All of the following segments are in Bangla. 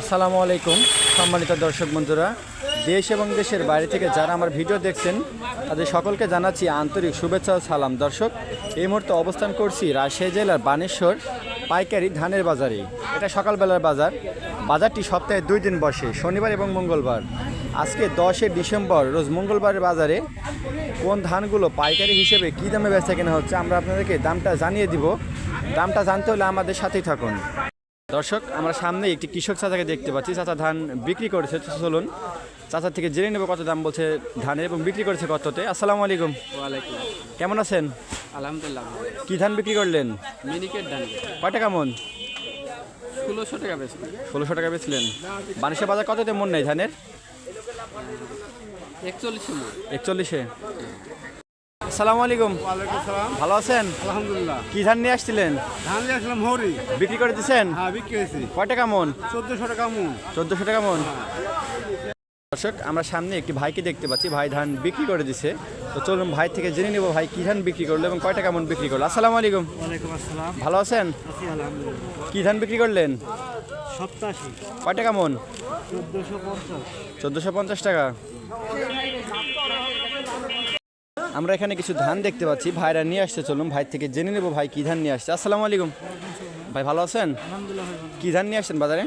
আসসালামু আলাইকুম, সম্মানিত দর্শক বন্ধুরা। দেশ এবং দেশের বাইরে থেকে যারা আমার ভিডিও দেখছেন, তাদের সকলকে জানাচ্ছি আন্তরিক শুভেচ্ছা ও সালাম। দর্শক, এই মুহূর্তে অবস্থান করছি রাজশাহী জেলার বানেশ্বর পাইকারি ধানের বাজারে। এটা সকালবেলার বাজার। বাজারটি সপ্তাহে দুই দিন বসে, শনিবার এবং মঙ্গলবার। আজকে দশই ডিসেম্বর, রোজ মঙ্গলবারের বাজারে কোন ধানগুলো পাইকারি হিসেবে কী দামে বেচা কেনা হচ্ছে, আমরা আপনাদেরকে দামটা জানিয়ে দিব। দামটা জানতে হলে আমাদের সাথেই থাকুন। দর্শক আমরা সামনে একটি কৃষক চাচাকে দেখতে পাচ্ছি। চাচা ধান বিক্রি করেছে চলুন চাচার থেকে জেনে নেব কত দাম বলছে ধানের এবং বিক্রি করেছে কততে। আসসালামু আলাইকুম। কেমন আছেন? আলহামদুলিল্লাহ কি ধান বিক্রি করলেন? মিনিকেট ডান কয় টাকা মন? ষোলোশো টাকা বেশি ষোলোশো টাকা বেচলেন। বানিশের বাজার কততে মন নেই ধানের? একচল্লিশশো মোট একচল্লিশে। আসসালামু আলাইকুম। ভালো আছেন? আলহামদুলিল্লাহ। কি ধান নিয়ে আসছিলেন? ধান নিয়ে আসলাম হরি। বিক্রি করে দিচ্ছেন হ্যাঁ বিক্রি হয়েছি কয় টাকা মন? চোদ্দশো টাকা মন। চোদ্দোশো টাকা মন। দর্শক আমরা সামনে একটি ভাইকে দেখতে পাচ্ছি। ভাই ধান বিক্রি করে দিছে। তো চলুন ভাই থেকে জেনে নেব ভাই কি ধান বিক্রি করল এবং কয় টাকা মন বিক্রি করল। আসসালামু আলাইকুম। আসসালাম। ভালো আছেন? কি ধান বিক্রি করলেন? সপ্তাশি। কয় টাকা মন? চোদ্দোশো পঞ্চাশ টাকা। আমরা এখানে কিছু ধান দেখতে পাচ্ছি। ভাইরা নিয়ে আসছে চলুন ভাই থেকে জেনে নেব ভাই কি ধান নিয়ে আসছে। আসসালামু আলাইকুম। ভাই ভালো আছেন? কি ধান নিয়ে আসছেন বাজারে?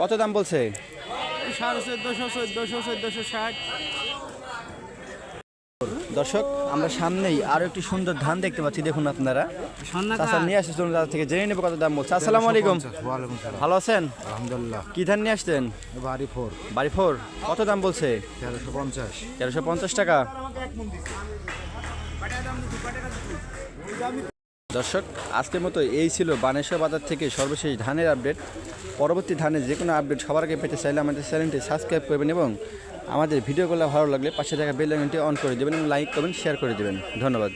কত দাম বলছে? সাড়ে চোদ্দোশো চোদ্দশো চোদ্দশো ষাট। দর্শক আমরা সামনেই আরও একটি সুন্দর ধান দেখতে পাচ্ছি দেখুন আপনারা। চাচা নিয়ে আসছে চলুন তার থেকে জেনে নেব কত দাম বলছে। আসসালামু আলাইকুম। ভালো আছেন? আলহামদুলিল্লাহ। কি ধান নিয়ে আসছেন? বাড়ি ফোর। বাড়ি ফোর। কত দাম বলছে? তেরোশো পঞ্চাশ। তেরোশো পঞ্চাশ টাকা। দর্শক আজকের মতো এই ছিল বানেশ্বর বাজার থেকে সর্বশেষ ধানের আপডেট। পরবর্তী ধানের যে কোনো আপডেট সবার আগে পেতে চাইলে আমাদের চ্যানেলটি সাবস্ক্রাইব করবেন এবং আমাদের ভিডিওগুলো ভালো লাগলে পাশে থাকা বেল আইকনটি অন করে দেবেন এবং লাইক করবেন শেয়ার করে দেবেন। ধন্যবাদ।